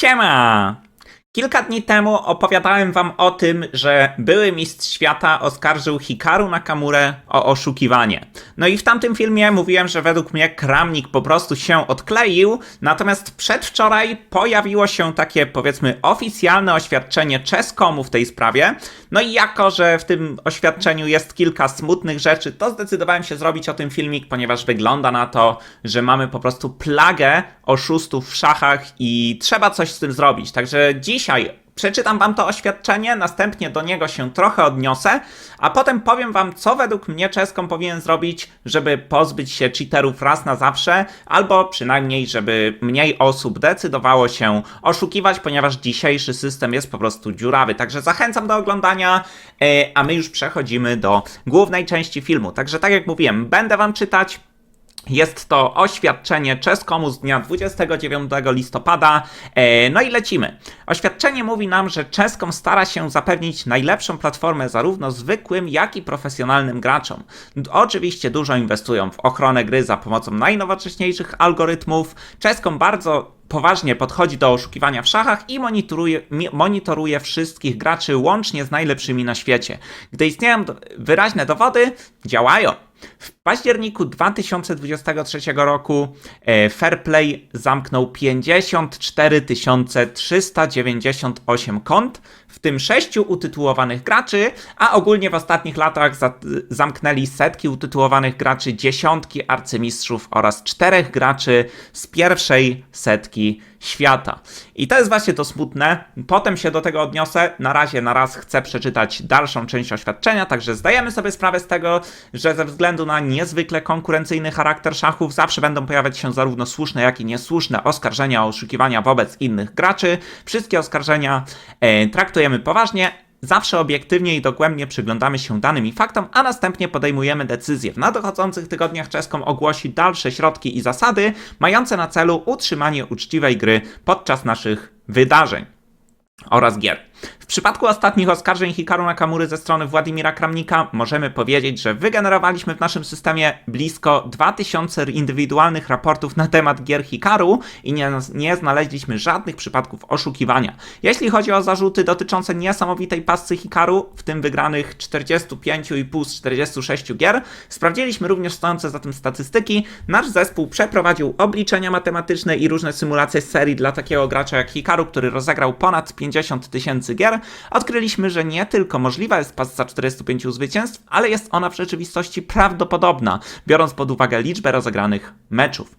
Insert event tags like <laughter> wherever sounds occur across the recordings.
干嘛？Kilka dni temu opowiadałem wam o tym, że były mistrz świata oskarżył Hikaru Nakamurę o oszukiwanie. No i w tamtym filmie mówiłem, że według mnie Kramnik po prostu się odkleił, natomiast przedwczoraj pojawiło się takie powiedzmy oficjalne oświadczenie Czeskomu w tej sprawie. No i jako, że w tym oświadczeniu jest kilka smutnych rzeczy, to zdecydowałem się zrobić o tym filmik, ponieważ wygląda na to, że mamy po prostu plagę oszustów w szachach i trzeba coś z tym zrobić. Także dzisiaj przeczytam wam to oświadczenie, następnie do niego się trochę odniosę, a potem powiem wam, co według mnie Czeską powinien zrobić, żeby pozbyć się cheaterów raz na zawsze, albo przynajmniej, żeby mniej osób decydowało się oszukiwać, ponieważ dzisiejszy system jest po prostu dziurawy. Także zachęcam do oglądania, e, a my już przechodzimy do głównej części filmu. Także tak jak mówiłem, będę wam czytać, jest to oświadczenie Czeskomu z dnia 29 listopada. E, no i lecimy. Oświadczenie mówi nam, że Czeskom stara się zapewnić najlepszą platformę zarówno zwykłym, jak i profesjonalnym graczom. Oczywiście dużo inwestują w ochronę gry za pomocą najnowocześniejszych algorytmów. Czeskom bardzo poważnie podchodzi do oszukiwania w szachach i monitoruje, monitoruje wszystkich graczy łącznie z najlepszymi na świecie. Gdy istnieją wyraźne dowody, działają. W październiku 2023 roku e, Fairplay zamknął 54 398 kont, w tym 6 utytułowanych graczy, a ogólnie w ostatnich latach za- zamknęli setki utytułowanych graczy, dziesiątki arcymistrzów oraz czterech graczy z pierwszej setki świata. I to jest właśnie to smutne. Potem się do tego odniosę. Na razie na raz chcę przeczytać dalszą część oświadczenia, także zdajemy sobie sprawę z tego, że ze względu na niezwykle konkurencyjny charakter szachów zawsze będą pojawiać się zarówno słuszne, jak i niesłuszne oskarżenia o oszukiwania wobec innych graczy. Wszystkie oskarżenia e, traktujemy poważnie. Zawsze obiektywnie i dogłębnie przyglądamy się danym i faktom, a następnie podejmujemy decyzje. W nadchodzących tygodniach Czeskom ogłosi dalsze środki i zasady, mające na celu utrzymanie uczciwej gry podczas naszych wydarzeń oraz gier. W przypadku ostatnich oskarżeń Hikaru Nakamury ze strony Władimira Kramnika możemy powiedzieć, że wygenerowaliśmy w naszym systemie blisko 2000 indywidualnych raportów na temat gier Hikaru i nie, nie znaleźliśmy żadnych przypadków oszukiwania. Jeśli chodzi o zarzuty dotyczące niesamowitej pasy Hikaru, w tym wygranych 45,5 z 46 gier, sprawdziliśmy również stojące za tym statystyki. Nasz zespół przeprowadził obliczenia matematyczne i różne symulacje z serii dla takiego gracza jak Hikaru, który rozegrał ponad 50 tysięcy gier. Odkryliśmy, że nie tylko możliwa jest pasa 45 zwycięstw, ale jest ona w rzeczywistości prawdopodobna, biorąc pod uwagę liczbę rozegranych meczów.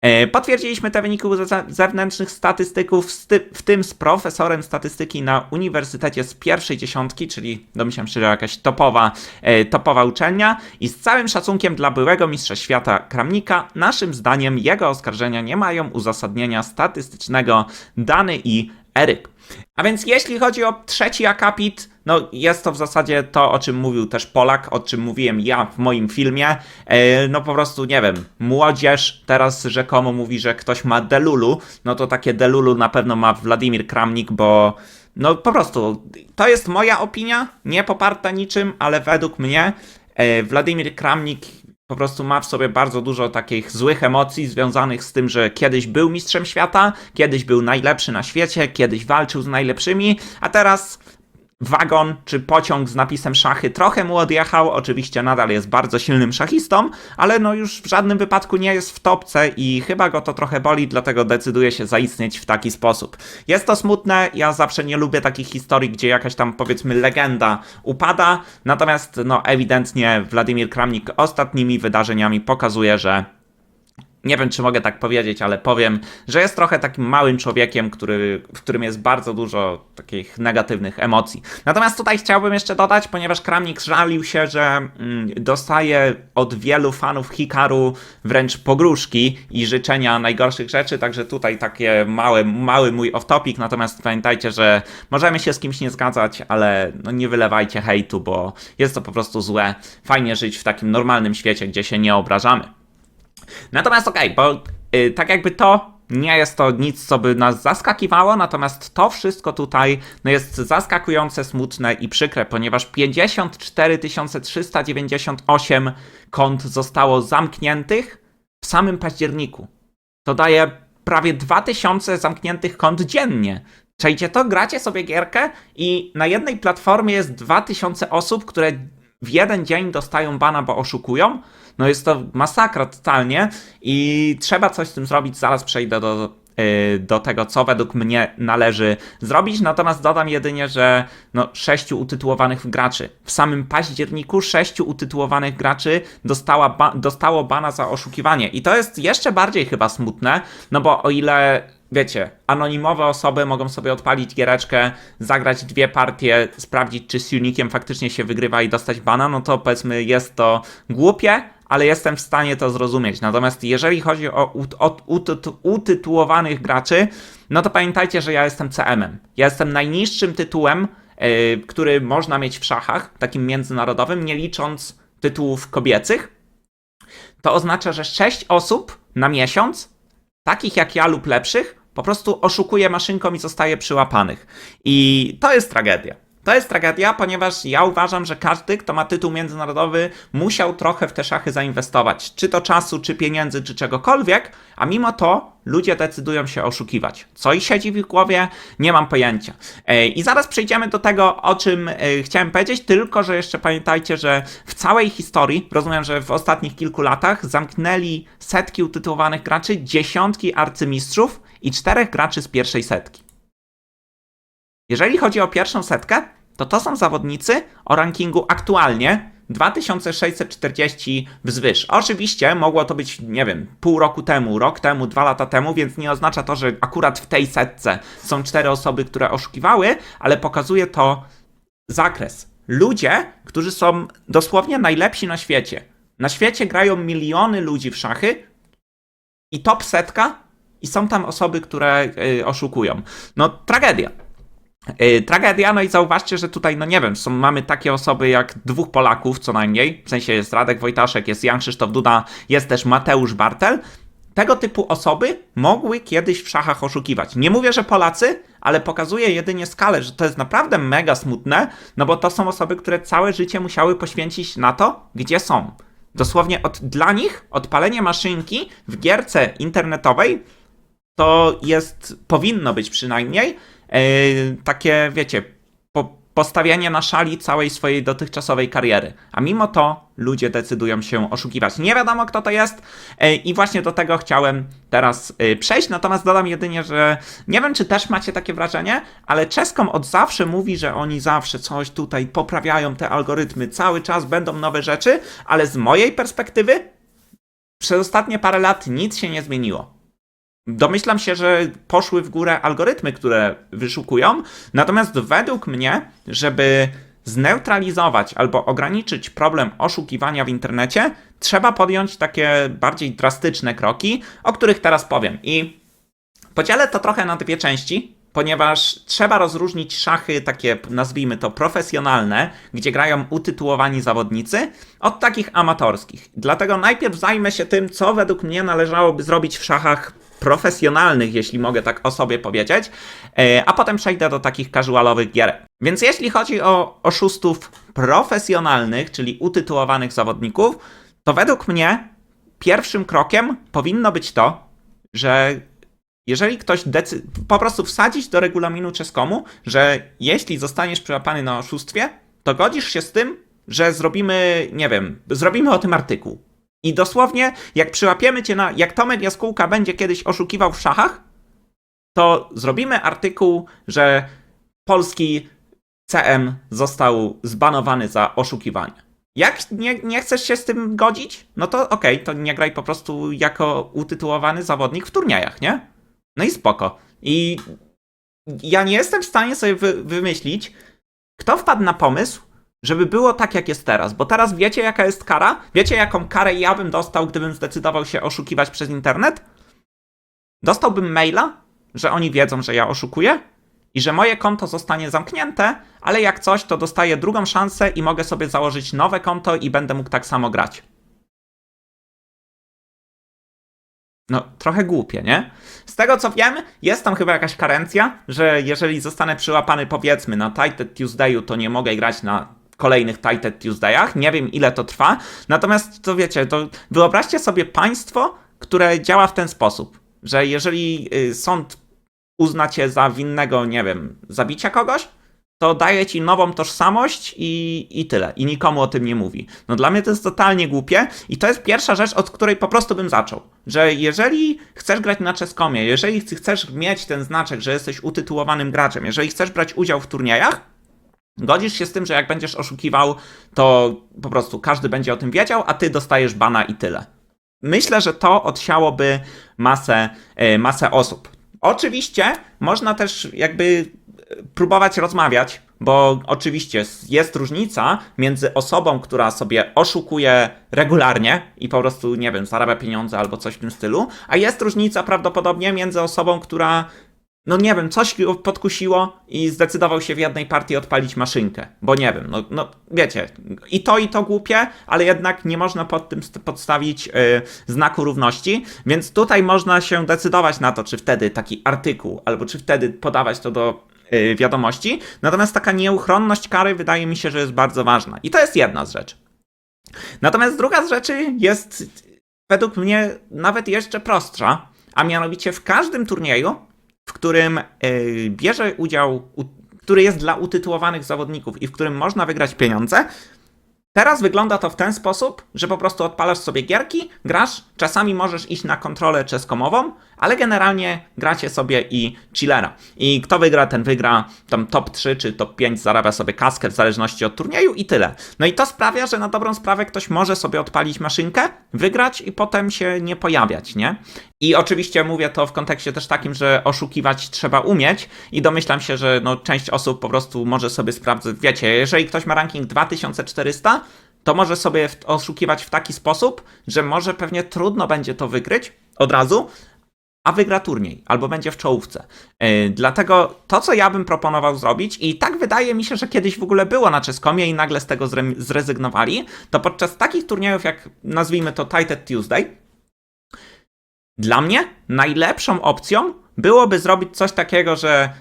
E, Potwierdziliśmy te wyniki u ze- zewnętrznych statystyków, w tym z profesorem statystyki na Uniwersytecie z pierwszej dziesiątki, czyli domyślam się, że jakaś topowa, e, topowa uczelnia i z całym szacunkiem dla byłego mistrza świata Kramnika, naszym zdaniem jego oskarżenia nie mają uzasadnienia statystycznego Dany i Eryk. A więc jeśli chodzi o trzeci akapit, no jest to w zasadzie to, o czym mówił też Polak, o czym mówiłem ja w moim filmie. E, no po prostu, nie wiem, młodzież teraz rzekomo mówi, że ktoś ma delulu, no to takie delulu na pewno ma Władimir Kramnik, bo no po prostu, to jest moja opinia, nie poparta niczym, ale według mnie e, Władimir Kramnik po prostu ma w sobie bardzo dużo takich złych emocji związanych z tym, że kiedyś był mistrzem świata, kiedyś był najlepszy na świecie, kiedyś walczył z najlepszymi, a teraz wagon czy pociąg z napisem szachy trochę mu odjechał. Oczywiście nadal jest bardzo silnym szachistą, ale no już w żadnym wypadku nie jest w topce i chyba go to trochę boli, dlatego decyduje się zaistnieć w taki sposób. Jest to smutne, ja zawsze nie lubię takich historii, gdzie jakaś tam powiedzmy legenda upada, natomiast no ewidentnie Władimir Kramnik ostatnimi wydarzeniami pokazuje, że nie wiem, czy mogę tak powiedzieć, ale powiem, że jest trochę takim małym człowiekiem, który, w którym jest bardzo dużo takich negatywnych emocji. Natomiast tutaj chciałbym jeszcze dodać, ponieważ Kramnik żalił się, że mm, dostaje od wielu fanów Hikaru wręcz pogróżki i życzenia najgorszych rzeczy, także tutaj takie małe, mały mój off-topic, natomiast pamiętajcie, że możemy się z kimś nie zgadzać, ale no nie wylewajcie hejtu, bo jest to po prostu złe. Fajnie żyć w takim normalnym świecie, gdzie się nie obrażamy. Natomiast okej, bo y, tak jakby to nie jest to nic, co by nas zaskakiwało, natomiast to wszystko tutaj no jest zaskakujące, smutne i przykre, ponieważ 54 398 kont zostało zamkniętych w samym październiku. To daje prawie 2000 zamkniętych kont dziennie. Czajcie to, gracie sobie gierkę i na jednej platformie jest 2000 osób, które w jeden dzień dostają bana, bo oszukują. No jest to masakra totalnie i trzeba coś z tym zrobić. Zaraz przejdę do, do tego, co według mnie należy zrobić. Natomiast dodam jedynie, że no, sześciu utytułowanych graczy. W samym październiku sześciu utytułowanych graczy dostała ba dostało bana za oszukiwanie. I to jest jeszcze bardziej chyba smutne, no bo o ile wiecie, anonimowe osoby mogą sobie odpalić giereczkę, zagrać dwie partie, sprawdzić, czy z faktycznie się wygrywa i dostać bana, no to powiedzmy jest to głupie, ale jestem w stanie to zrozumieć. Natomiast jeżeli chodzi o, ut- utytu- utytułowanych graczy, no to pamiętajcie, że ja jestem CM-em. Ja jestem najniższym tytułem, yy, który można mieć w szachach, takim międzynarodowym, nie licząc tytułów kobiecych. To oznacza, że 6 osób na miesiąc takich jak ja lub lepszych, po prostu oszukuje maszynką i zostaje przyłapanych. I to jest tragedia. To jest tragedia, ponieważ ja uważam, że każdy, kto ma tytuł międzynarodowy, musiał trochę w te szachy zainwestować. Czy to czasu, czy pieniędzy, czy czegokolwiek, a mimo to ludzie decydują się oszukiwać. Co ich siedzi w ich głowie, nie mam pojęcia. I zaraz przejdziemy do tego, o czym e, chciałem powiedzieć, tylko że jeszcze pamiętajcie, że w całej historii, rozumiem, że w ostatnich kilku latach, zamknęli setki utytułowanych graczy, dziesiątki arcymistrzów i czterech graczy z pierwszej setki. Jeżeli chodzi o pierwszą setkę, to to są zawodnicy o rankingu aktualnie 2640 wzwyż. Oczywiście mogło to być, nie wiem, pół roku temu, rok temu, dwa lata temu, więc nie oznacza to, że akurat w tej setce są cztery osoby, które oszukiwały, ale pokazuje to zakres. Ludzie, którzy są dosłownie najlepsi na świecie. Na świecie grają miliony ludzi w szachy i top setka i są tam osoby, które y, oszukują. No tragedia. Yy, tragedia, no i zauważcie, że tutaj, no nie wiem, są, mamy takie osoby jak dwóch Polaków co najmniej, w sensie jest Radek Wojtaszek, jest Jan Krzysztof Duda, jest też Mateusz Bartel. Tego typu osoby mogły kiedyś w szachach oszukiwać. Nie mówię, że Polacy, ale pokazuje jedynie skalę, że to jest naprawdę mega smutne, no bo to są osoby, które całe życie musiały poświęcić na to, gdzie są. Dosłownie od, dla nich odpalenie maszynki w gierce internetowej to jest, powinno być przynajmniej, takie, wiecie, po, postawianie na szali całej swojej dotychczasowej kariery. A mimo to ludzie decydują się oszukiwać. Nie wiadomo, kto to jest e, i właśnie do tego chciałem teraz e, przejść. Natomiast dodam jedynie, że nie wiem, czy też macie takie wrażenie, ale Czeskom od zawsze mówi, że oni zawsze coś tutaj poprawiają te algorytmy, cały czas będą nowe rzeczy, ale z mojej perspektywy przez ostatnie parę lat nic się nie zmieniło. Domyślam się, że poszły w górę algorytmy, które wyszukują, natomiast według mnie, żeby zneutralizować albo ograniczyć problem oszukiwania w internecie, trzeba podjąć takie bardziej drastyczne kroki, o których teraz powiem. I podzielę to trochę na dwie części, ponieważ trzeba rozróżnić szachy takie, nazwijmy to profesjonalne, gdzie grają utytułowani zawodnicy, od takich amatorskich. Dlatego najpierw zajmę się tym, co według mnie należałoby zrobić w szachach profesjonalnych, jeśli mogę tak o sobie powiedzieć, e, a potem przejdę do takich casualowych gier. Więc jeśli chodzi o oszustów profesjonalnych, czyli utytułowanych zawodników, to według mnie pierwszym krokiem powinno być to, że jeżeli ktoś decy- po prostu wsadzić do regulaminu czeskomu, że jeśli zostaniesz przyłapany na oszustwie, to godzisz się z tym, że zrobimy, nie wiem, zrobimy o tym artykuł. I dosłownie, jak przyłapiemy cię na. Jak Tomek Jaskółka będzie kiedyś oszukiwał w szachach, to zrobimy artykuł, że polski CM został zbanowany za oszukiwanie. Jak nie, nie chcesz się z tym godzić, no to okej, to nie graj po prostu jako utytułowany zawodnik w turniejach, nie? No i spoko. I ja nie jestem w stanie sobie wy, wymyślić, kto wpadł na pomysł, żeby było tak, jak jest teraz. Bo teraz wiecie, jaka jest kara? Wiecie, jaką karę ja bym dostał, gdybym zdecydował się oszukiwać przez internet? Dostałbym maila, że oni wiedzą, że ja oszukuję i że moje konto zostanie zamknięte, ale jak coś, to dostaję drugą szansę i mogę sobie założyć nowe konto i będę mógł tak samo grać. No, trochę głupie, nie? Z tego co wiem, jest tam chyba jakaś karencja, że jeżeli zostanę przyłapany powiedzmy na Tighted Tuesdayu, to nie mogę grać na kolejnych Tighted Tuesdayach. Nie wiem ile to trwa. Natomiast to wiecie, to wyobraźcie sobie państwo, które działa w ten sposób, że jeżeli y, sąd uzna cię za winnego, nie wiem, zabicia kogoś, to daje ci nową tożsamość i, i tyle. I nikomu o tym nie mówi. No dla mnie to jest totalnie głupie i to jest pierwsza rzecz, od której po prostu bym zaczął. Że jeżeli chcesz grać na czeskomie, jeżeli chcesz mieć ten znaczek, że jesteś utytułowanym graczem, jeżeli chcesz brać udział w turniejach, godzisz się z tym, że jak będziesz oszukiwał, to po prostu każdy będzie o tym wiedział, a ty dostajesz bana i tyle. Myślę, że to odsiałoby masę, e, masę osób. Oczywiście można też jakby próbować rozmawiać, bo oczywiście jest różnica między osobą, która sobie oszukuje regularnie i po prostu, nie wiem, zarabia pieniądze albo coś w tym stylu, a jest różnica prawdopodobnie między osobą, która no nie wiem, coś go podkusiło i zdecydował się w jednej partii odpalić maszynkę. Bo nie wiem, no, no wiecie, i to i to głupie, ale jednak nie można pod tym st- podstawić y, znaku równości, więc tutaj można się decydować na to, czy wtedy taki artykuł, albo czy wtedy podawać to do y, wiadomości. Natomiast taka nieuchronność kary wydaje mi się, że jest bardzo ważna. I to jest jedna z rzeczy. Natomiast druga z rzeczy jest według mnie nawet jeszcze prostsza, a mianowicie w każdym turnieju w którym y, bierze udział, który jest dla utytułowanych zawodników i w którym można wygrać pieniądze. Teraz wygląda to w ten sposób, że po prostu odpalasz sobie gierki, grasz, czasami możesz iść na kontrolę czeskomową, ale generalnie gracie sobie i chillera. I kto wygra, ten wygra tam top 3 czy top 5 zarabia sobie kaskę w zależności od turnieju i tyle. No i to sprawia, że na dobrą sprawę ktoś może sobie odpalić maszynkę, wygrać i potem się nie pojawiać, nie? I oczywiście mówię to w kontekście też takim, że oszukiwać trzeba umieć i domyślam się, że no, część osób po prostu może sobie sprawdzić, wiecie, jeżeli ktoś ma ranking 2400, to może sobie oszukiwać w taki sposób, że może pewnie trudno będzie to wykryć od razu, a wygra turniej, albo będzie w czołówce. Yy, dlatego to, co ja bym proponował zrobić, i tak wydaje mi się, że kiedyś w ogóle było na czeskomie i nagle z tego zre- zrezygnowali, to podczas takich turniejów jak nazwijmy to Titled Tuesday, dla mnie najlepszą opcją byłoby zrobić coś takiego, że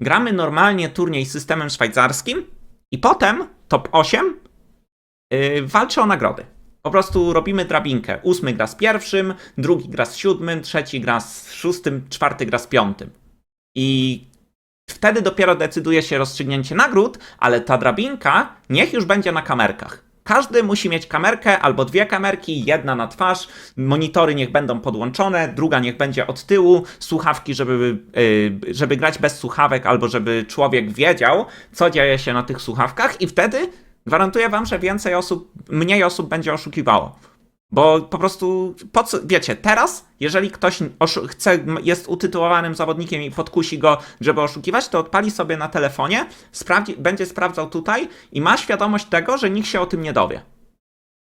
gramy normalnie turniej systemem szwajcarskim i potem top 8 yy, walczy o nagrody. Po prostu robimy drabinkę. Ósmy gra z pierwszym, drugi gra z siódmym, trzeci gra z szóstym, czwarty gra z piątym. I wtedy dopiero decyduje się rozstrzygnięcie nagród, ale ta drabinka niech już będzie na kamerkach. Każdy musi mieć kamerkę albo dwie kamerki, jedna na twarz, monitory niech będą podłączone, druga niech będzie od tyłu, słuchawki, żeby, yy, żeby grać bez słuchawek, albo żeby człowiek wiedział, co dzieje się na tych słuchawkach, i wtedy gwarantuję wam, że więcej osób, mniej osób będzie oszukiwało. Bo po prostu, po co, wiecie, teraz, jeżeli ktoś chce, jest utytułowanym zawodnikiem i podkusi go, żeby oszukiwać, to odpali sobie na telefonie, sprawdzi, będzie sprawdzał tutaj i ma świadomość tego, że nikt się o tym nie dowie.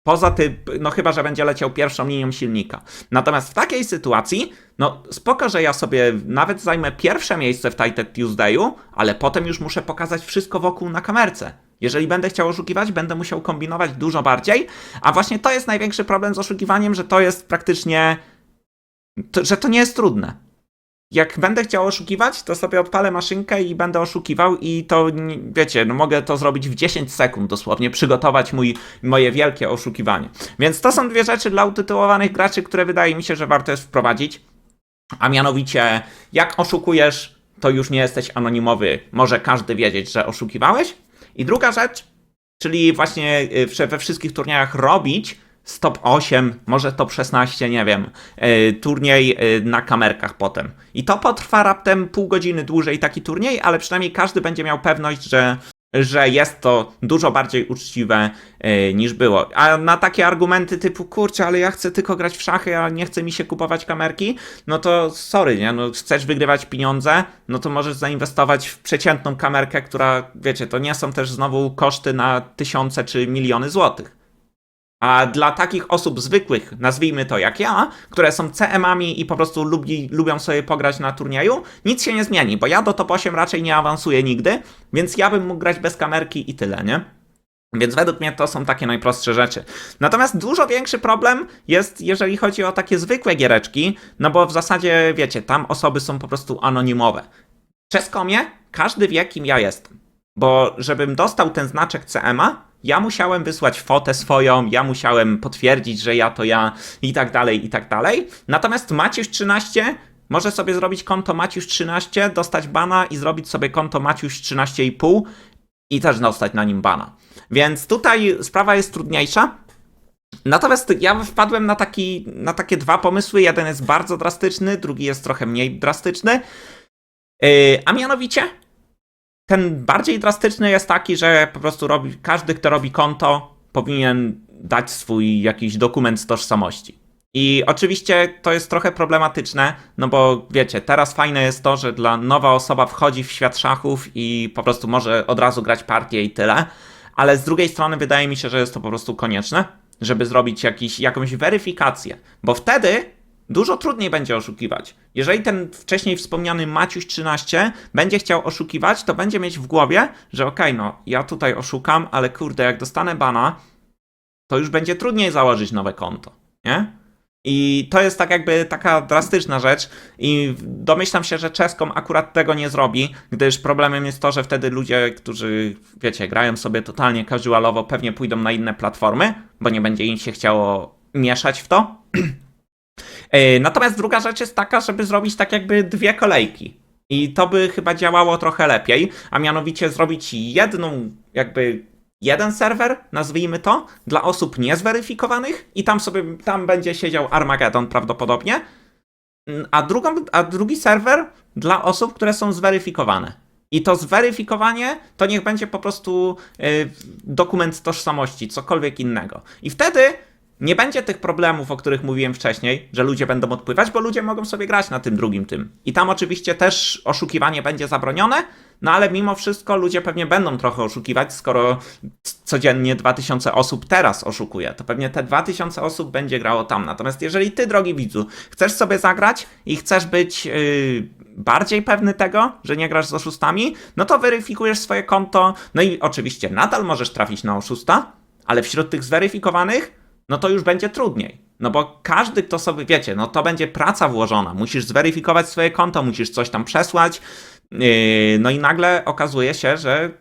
Poza tym, no chyba, że będzie leciał pierwszą linią silnika. Natomiast w takiej sytuacji, no spoko, że ja sobie nawet zajmę pierwsze miejsce w Titled Tuesdayu, ale potem już muszę pokazać wszystko wokół na kamerce. Jeżeli będę chciał oszukiwać, będę musiał kombinować dużo bardziej, a właśnie to jest największy problem z oszukiwaniem, że to jest praktycznie, to, że to nie jest trudne. Jak będę chciał oszukiwać, to sobie odpalę maszynkę i będę oszukiwał i to, wiecie, no mogę to zrobić w 10 sekund dosłownie, przygotować mój, moje wielkie oszukiwanie. Więc to są dwie rzeczy dla utytułowanych graczy, które wydaje mi się, że warto jest wprowadzić. A mianowicie, jak oszukujesz, to już nie jesteś anonimowy. Może każdy wiedzieć, że oszukiwałeś. I druga rzecz, czyli właśnie y, we wszystkich turniejach robić z top 8, może top 16, nie wiem, y, turniej y, na kamerkach potem. I to potrwa raptem pół godziny dłużej taki turniej, ale przynajmniej każdy będzie miał pewność, że że jest to dużo bardziej uczciwe y, niż było. A na takie argumenty typu, kurczę, ale ja chcę tylko grać w szachy, a nie chce mi się kupować kamerki, no to sorry, nie? No, chcesz wygrywać pieniądze, no to możesz zainwestować w przeciętną kamerkę, która, wiecie, to nie są też znowu koszty na tysiące czy miliony złotych. A dla takich osób zwykłych, nazwijmy to jak ja, które są CM-ami i po prostu lubi, lubią sobie pograć na turnieju, nic się nie zmieni, bo ja do top 8 raczej nie awansuję nigdy, więc ja bym mógł grać bez kamerki i tyle, nie? Więc według mnie to są takie najprostsze rzeczy. Natomiast dużo większy problem jest, jeżeli chodzi o takie zwykłe giereczki, no bo w zasadzie, wiecie, tam osoby są po prostu anonimowe. W Czeskomie każdy wie, kim ja jestem. Bo żebym dostał ten znaczek CMA, ja musiałem wysłać fotę swoją, ja musiałem potwierdzić, że ja to ja i tak dalej, i tak dalej. Natomiast Maciuś 13 może sobie zrobić konto Maciuś13, dostać bana i zrobić sobie konto Maciuś 13,5 i też dostać na nim bana. Więc tutaj sprawa jest trudniejsza. Natomiast ja wpadłem na, taki, na takie dwa pomysły. Jeden jest bardzo drastyczny, drugi jest trochę mniej drastyczny. Yy, a mianowicie, ten bardziej drastyczny jest taki, że po prostu robi, każdy, kto robi konto, powinien dać swój jakiś dokument z tożsamości. I oczywiście to jest trochę problematyczne, no bo wiecie, teraz fajne jest to, że dla nowa osoba wchodzi w świat szachów i po prostu może od razu grać partię i tyle. Ale z drugiej strony wydaje mi się, że jest to po prostu konieczne, żeby zrobić jakiś, jakąś weryfikację, bo wtedy dużo trudniej będzie oszukiwać. Jeżeli ten wcześniej wspomniany Maciuś 13 będzie chciał oszukiwać, to będzie mieć w głowie, że okej, no ja tutaj oszukam, ale kurde, jak dostanę bana, to już będzie trudniej założyć nowe konto, nie? I to jest tak jakby taka drastyczna rzecz i domyślam się, że Czeskom akurat tego nie zrobi, gdyż problemem jest to, że wtedy ludzie, którzy, wiecie, grają sobie totalnie casualowo, pewnie pójdą na inne platformy, bo nie będzie im się chciało mieszać w to. <clears throat> E, Natomiast druga rzecz jest taka, żeby zrobić tak jakby dwie kolejki. I to by chyba działało trochę lepiej, a mianowicie zrobić jedną, jakby jeden serwer, nazwijmy to, dla osób niezweryfikowanych i tam sobie, tam będzie siedział Armageddon prawdopodobnie, Mm, a, drugą, a drugi serwer dla osób, które są zweryfikowane. I to zweryfikowanie to niech będzie po prostu y, dokument tożsamości, cokolwiek innego. I wtedy nie będzie tych problemów, o których mówiłem wcześniej, że ludzie będą odpływać, bo ludzie mogą sobie grać na tym drugim tym. I tam oczywiście też oszukiwanie będzie zabronione, no ale mimo wszystko ludzie pewnie będą trochę oszukiwać, skoro codziennie 2000 osób teraz oszukuje, to pewnie te 2000 osób będzie grało tam. Natomiast jeżeli ty, drogi widzu, chcesz sobie zagrać i chcesz być yy, bardziej pewny tego, że nie grasz z oszustami, no to weryfikujesz swoje konto, no i oczywiście nadal możesz trafić na oszusta, ale wśród tych zweryfikowanych no to już będzie trudniej. No bo każdy, kto sobie, wiecie, no to będzie praca włożona. Musisz zweryfikować swoje konto, musisz coś tam przesłać. Yy, no i nagle okazuje się, że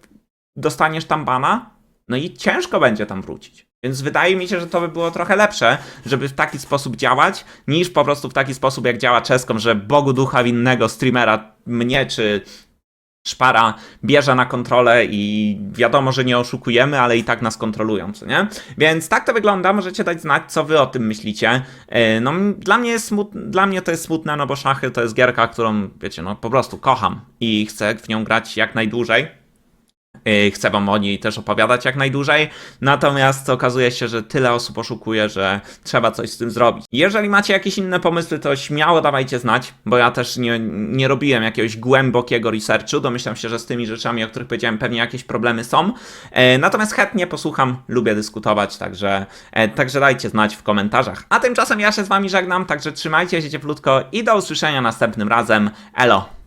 dostaniesz tam bana, no i ciężko będzie tam wrócić. Więc wydaje mi się, że to by było trochę lepsze, żeby w taki sposób działać, niż po prostu w taki sposób, jak działa Czeskom, że Bogu ducha winnego streamera, mnie czy szpara bierze na kontrolę i wiadomo, że nie oszukujemy, ale i tak nas kontrolują, co nie? Więc tak to wygląda, możecie dać znać, co wy o tym myślicie. Yy, No, dla mnie, jest smut... dla mnie to jest smutne, no bo szachy to jest gierka, którą, wiecie, no po prostu kocham i chcę w nią grać jak najdłużej. Yy, Chcę wam o niej też opowiadać jak najdłużej, natomiast okazuje się, że tyle osób oszukuje, że trzeba coś z tym zrobić. Jeżeli macie jakieś inne pomysły, to śmiało dawajcie znać, bo ja też nie, nie robiłem jakiegoś głębokiego researchu, domyślam się, że z tymi rzeczami, o których powiedziałem, pewnie jakieś problemy są, e, natomiast chętnie posłucham, lubię dyskutować, także, e, także dajcie znać w komentarzach. A tymczasem ja się z wami żegnam, także trzymajcie się cieplutko i do usłyszenia następnym razem. Elo!